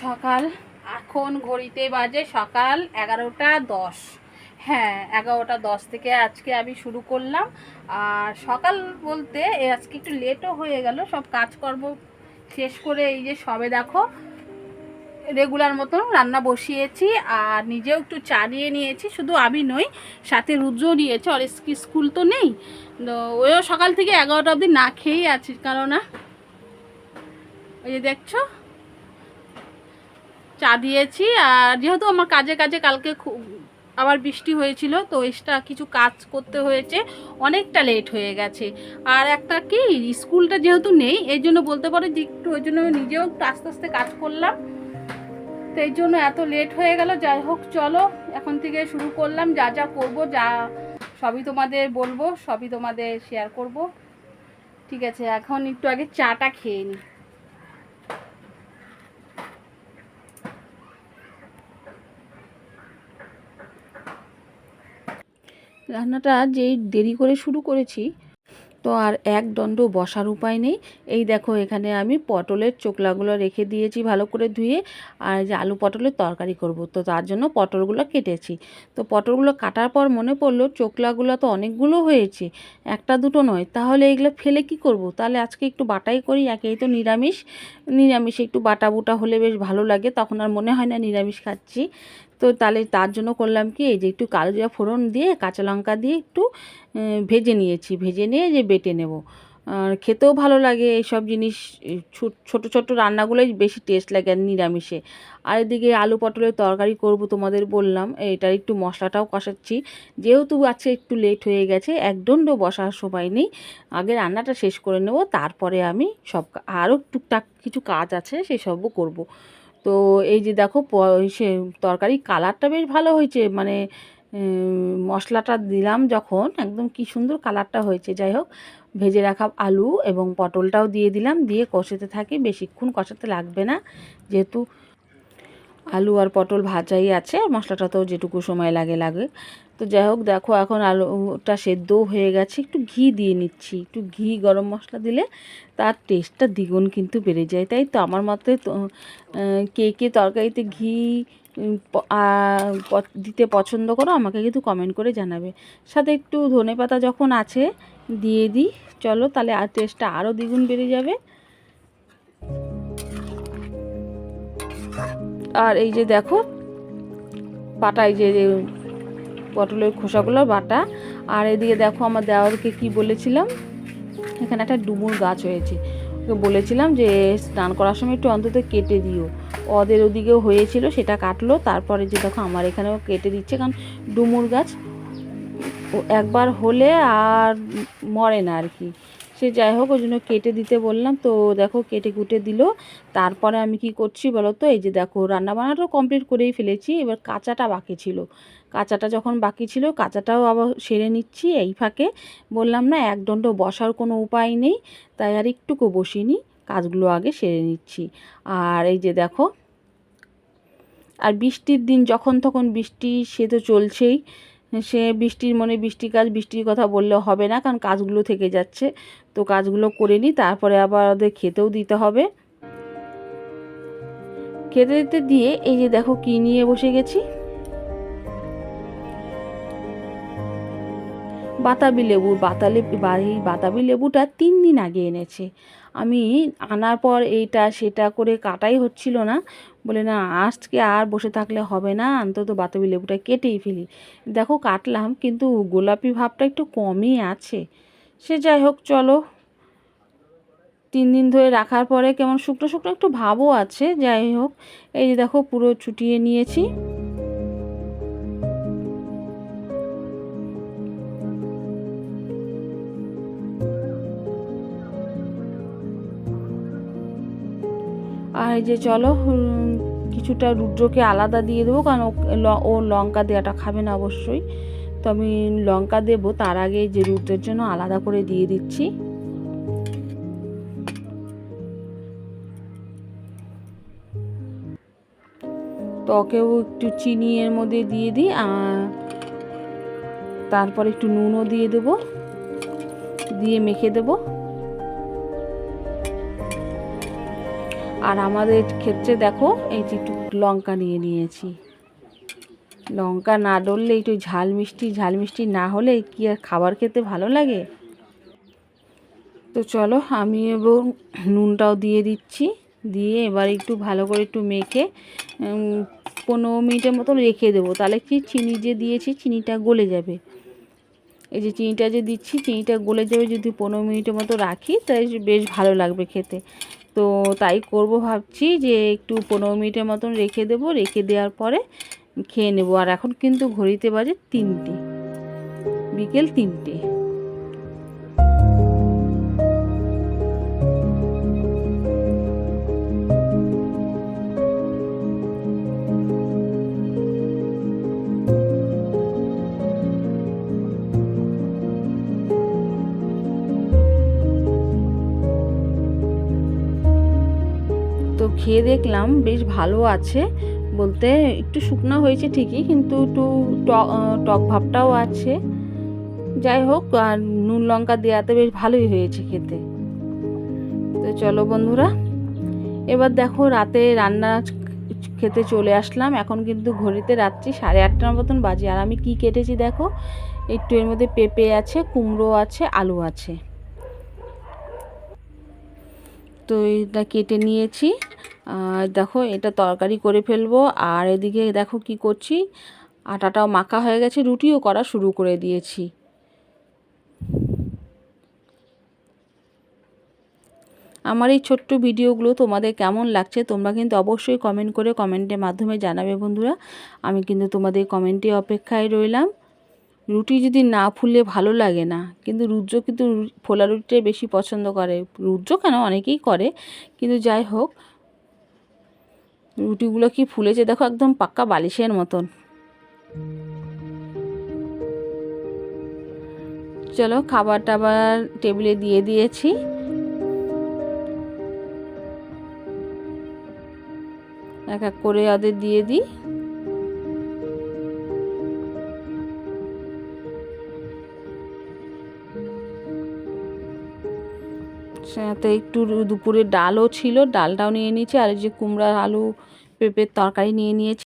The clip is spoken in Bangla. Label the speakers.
Speaker 1: সকাল। এখন ঘড়িতে বাজে সকাল এগারোটা দশ। হ্যাঁ এগারোটা দশ থেকে আজকে আমি শুরু করলাম। আর সকাল বলতে আজকে একটু লেটও হয়ে গেল। সব কাজকর্ম শেষ করে এই যে সবে দেখো রেগুলার মতন রান্না বসিয়েছি আর নিজেও একটু চা নিয়ে নিয়েছি। শুধু আমি নই, সাথে রুদ্রও নিয়েছে। স্কি- স্কুল তো নেই। ওও সকাল থেকে এগারোটা অবধি না খেয়েই আছি কারণ ওই যে দেখছ? চা দিয়েছি, আর যেহেতু আমার কাজে কাজে কালকে আবার বৃষ্টি হয়েছিল, তো এক্সট্রা কিছু কাজ করতে হয়েছে, অনেকটা লেট হয়ে গেছে। আর একটা কি, স্কুলটা যেহেতু নেই এই জন্য বলতে পারো যে একটু ওই জন্য নিজেও একটু আস্তে আস্তে কাজ করলাম। তো এই জন্য এত লেট হয়ে গেল, যাই হোক চলো, এখন থেকে শুরু করলাম, যা যা করব, যা সবই তোমাদের বলব, সবই তোমাদের শেয়ার করব। ঠিক আছে, এখন একটু আগে চাটা খেয়ে নিই রান্নাটা যেই দেরি করে শুরু করেছি, তো আর এক দণ্ড বসার উপায় নেই। এই দেখো, এখানে আমি পটলের চোকলাগুলো রেখে দিয়েছি ভালো করে ধুয়ে, আর যে আলু পটলের তরকারি করব। তো তার জন্য পটলগুলো কেটেছি। তো পটলগুলো কাটার পর মনে পড়ল, চোকলাগুলো তো অনেকগুলো হয়েছে, একটা দুটো নয়। তাহলে এগুলো ফেলে কি করব? তাহলে আজকে একটু বাটাই করি, একেই তো নিরামিষ। নিরামিষে একটু বাটা বুটা হলে বেশ ভালো লাগে, তখন আর মনে হয় না নিরামিষ খাচ্ছি। তো তাহলে তার জন্য করলাম কি, এই যে একটু কালো জিরা ফোড়ন দিয়ে, কাঁচা লঙ্কা দিয়ে একটু ভেজে নিয়েছি। ভেজে নিয়ে যে বেটে নেব। আর খেতেও ভালো লাগে এইসব জিনিস ছোট ছোট রান্নাগুলোই বেশি টেস্ট লাগে আর নিরামিষে। আর এদিকে আলু পটলের তরকারি করব তোমাদের বললাম, এটার একটু মশলাটাও কষাচ্ছি। যেহেতু আছে একটু লেট হয়ে গেছে একদণ্ড বসার সময় নেই, আগে রান্নাটা শেষ করে নেব, তারপরে আমি সব আরও টুকটাক কিছু কাজ আছে, সেসবও করব। তো এই যে দেখো সে তরকারি কালারটা বেশ ভালো হয়েছে। মানে মশলাটা দিলাম যখন, একদম কি সুন্দর কালারটা হয়েছে। যাই হোক, ভেজে রাখা আলু এবং পটলটাও দিয়ে দিলাম। দিয়ে কষাতে থাকি, বেশিক্ষণ কষাতে লাগবে না। যেহেতু আলু আর পটল ভাজাই আছে আর মশলাটাতেও যেটুকু সময় লাগে লাগে। তো যাই হোক দেখো এখন আলুটা সেদ্ধও হয়ে গেছে একটু ঘি দিয়ে নিচ্ছি। একটু ঘি গরম মশলা দিলে তার টেস্টটা দ্বিগুণ কিন্তু বেড়ে যায়। তাই তো আমার মতে তো, কে কে তরকারিতে ঘি দিতে পছন্দ করো আমাকে কিন্তু কমেন্ট করে জানাবে। সাথে একটু ধনে পাতা যখন আছে দিয়ে দিই। চলো তাহলে আর টেস্টটা আরও দ্বিগুণ বেড়ে যাবে। আর এই যে দেখো, বাটা, এই যে পটলের খোসাগুলো, বাটা। আর এদিকে দেখো আমার দেওয়ারকে কি বলেছিলাম? এখানে একটা ডুমুর গাছ হয়েছে। বলেছিলাম যে, স্নান করার সময় একটু অন্তত কেটে দিও। ওদের ওদিকেও হয়েছিল, সেটা কাটলো। তারপরে যে দেখো, আমার এখানেও কেটে দিচ্ছে, কারণ ডুমুর গাছ একবার হলে আর মরে না আর কি। সে যাই হোক, ওই জন্য কেটে দিতে বললাম। তো দেখো, কেটে কুটে দিল। তারপরে আমি কি করছি বলো তো? এই যে দেখো রান্না বান্নাটাও কমপ্লিট করেই ফেলেছি। এবার কাঁচাটা বাকি ছিল। কাঁচাটা যখন বাকি ছিল, কাঁচাটাও আবার সেরে নিচ্ছি এই ফাঁকে। বললাম না একদণ্ড বসার কোনো উপায় নেই, তাই আর একটুকু বসিনি। কাজগুলো আগে সেরে নিচ্ছি। আর এই যে দেখো, আর বৃষ্টির দিন যখন তখন বৃষ্টি সে তো চলছেই। সে বৃষ্টির মনে বৃষ্টি কাজ, বৃষ্টির কথা বললে হবে না, কারণ কাজগুলো থেকে যাচ্ছে। তো কাজগুলো করে নিই, তারপরে আবার ওদের খেতেও দিতে হবে। খেতে দিতে দিয়ে এই যে দেখো কি নিয়ে বসে গেছি। বাতাবি লেবু, বাতালে এই বাতাবি লেবুটা তিন দিন আগে এনেছে। আমি আনার পর এইটা, সেটা করে কাটাই হচ্ছিল না। বলে, না, আজকে আর বসে থাকলে হবে না, অন্তত বাতাবি লেবুটা কেটেই ফেলি। দেখো, কাটলাম, কিন্তু গোলাপি ভাবটা একটু কমই আছে। সে যাই হোক, চলো। তিন দিন ধরে রাখার পরে কেমন শুকনো শুকনো একটু ভাবও আছে, যাই হোক। এই যে দেখো, পুরো ছুটিয়ে নিয়েছি। আর এই যে চলো কিছুটা রুদ্রকে আলাদা দিয়ে দেবো, কারণ ও- লঙ্কা দেওয়াটা খাবে না অবশ্যই। তো আমি লঙ্কা দেবো, তার আগে যে রুদ্রের জন্য আলাদা করে দিয়ে দিচ্ছি। তো ওকেও একটু চিনি এর মধ্যে দিয়ে দিই, আর তারপর একটু নুনও দিয়ে দেবো, দিয়ে মেখে দেবো। আর আমাদের ক্ষেত্রে দেখো, এই যে একটু লঙ্কা নিয়ে নিয়েছি। লঙ্কা না ডললে একটু ঝাল মিষ্টি ঝাল মিষ্টি না হলে কি আর খাবার খেতে ভালো লাগে? তো চলো, আমি এবং নুনটাও দিয়ে দিচ্ছি। দিয়ে এবার একটু ভালো করে একটু মেখে পনেরো মিনিটের মতন রেখে দেবো। তাহলে কি চিনি যে দিয়েছি, চিনিটা গলে যাবে। এই যে চিনিটা যে দিচ্ছি, চিনিটা গলে যাবে যদি পনেরো মিনিটের মতো রাখি তাই বেশ ভালো লাগবে খেতে। তো তাই করব ভাবছি যে একটু পনেরো মিনিটের মতন রেখে দেব। রেখে দেওয়ার পরে খেয়ে নেব। আর এখন কিন্তু ঘড়িতে বাজে তিনটে, বিকেল তিনটে। খেয়ে দেখলাম বেশ ভালো আছে। বলতে একটু শুকনো হয়েছে ঠিকই, কিন্তু একটু টক ভাবটাও আছে। যাই হোক, আর নুন লঙ্কা দেওয়াতে বেশ ভালোই হয়েছে খেতে। তো চলো বন্ধুরা, এবার দেখো রাতে রান্না খেতে চলে আসলাম। এখন কিন্তু ঘড়িতে রাত্রি সাড়ে আটটার মতন বাজে। আর আমি কি কেটেছি দেখো, একটু এর মধ্যে পেঁপে আছে, কুমড়ো আছে, আলু আছে। তো এটা কেটে নিয়েছি। আর দেখো, এটা তরকারি করে ফেলব। আর এদিকে দেখো কি করছি। আটাটাও মাখা হয়ে গেছে, রুটিও করা শুরু করে দিয়েছি। আমার এই ছোট্ট ভিডিওগুলো তোমাদের কেমন লাগছে, তোমরা কিন্তু অবশ্যই কমেন্ট করে কমেন্টের মাধ্যমে জানাবে বন্ধুরা। আমি কিন্তু তোমাদের কমেন্টে অপেক্ষায় রইলাম। রুটি যদি না ফুলে ভালো লাগে না, কিন্তু রুদ্র কিন্তু ফোলা রুটিটাই বেশি পছন্দ করে। রুদ্র কেন? অনেকেই করে। কিন্তু যাই হোক, রুটিগুলো কি ফুলেছে? দেখো, একদম পাক্কা বালিশের মতন। চলো খাবার টাবার টেবিলে দিয়ে দিয়েছি। এক এক করে ওদের দিয়ে দিই। সাথে একটু দুপুরে ডালও ছিল, ডালটাও নিয়ে নিয়েছি, আর যে কুমড়া, আলু, পেঁপের তরকারি নিয়ে নিয়েছি।